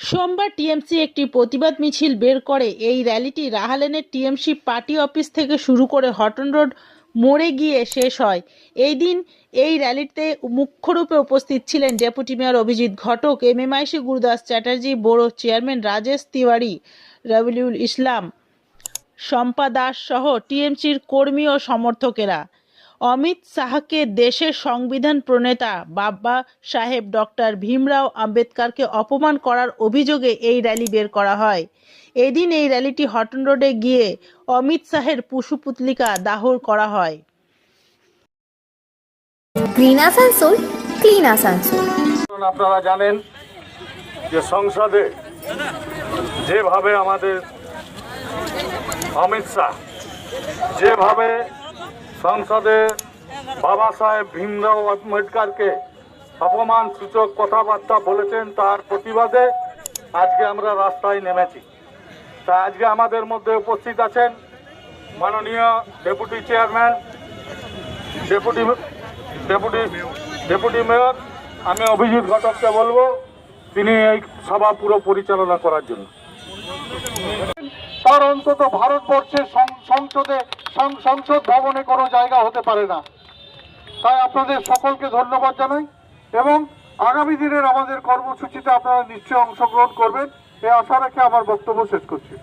সোমবার টিএমসি একটি প্রতিবাদ মিছিল বের করে। এই র্যালিটি রাহালেনের টিএমসি পার্টি অফিস থেকে শুরু করে হটন রোড মোড়ে গিয়ে শেষ হয়। এই দিন এই র্যালিতে মুখ্যরূপে উপস্থিত ছিলেন deputy mayor Abhijit Ghatak, MMIC Gurudas Chatterjee, borough chairman Rajesh Tiwari, Rabiul Islam, Shampa Das সহ টিএমসির কর্মী ও সমর্থকেরা। অমিত শাহকে দেশের সংবিধান প্রণেতা বাবা সাহেব ডক্টর ভীমরাও আম্বেদকরকে অপমান করার অভিযোগে এই র্যালি বের করা হয়। এদিন এই র্যালিটি হটন রোডে গিয়ে অমিত শাহের পশুপুতলিকা দাহর করা হয়। Green Asansol clean Asansol. আপনারা জানেন যে সংসদে যেভাবে আমাদের অমিত শাহ যেভাবে সংসদে বাবা সাহেব ভীমরাও আম্বেদকরকে অপমান সূচক কথাবার্তা বলেছেন তার প্রতিবাদে আজকে আমরা রাস্তায় নেমেছি। তা আজকে আমাদের মধ্যে উপস্থিত আছেন মাননীয় deputy chairman, deputy deputy deputy mayor, আমি অভিজিৎ ঘটককে বলব, তিনি এই সভা পুরো পরিচালনা করার জন্য। তার অন্তত ভারতবর্ষের সংসদে সংসদ ভবনে কোনো জায়গা হতে পারে না। তাই আপনাদের সকলকে ধন্যবাদ জানাই এবং আগামী দিনের আমাদের কর্মসূচিতে আপনারা নিশ্চয়ই অংশগ্রহণ করবেন। এই আশা রেখে আমার বক্তব্য শেষ করছি।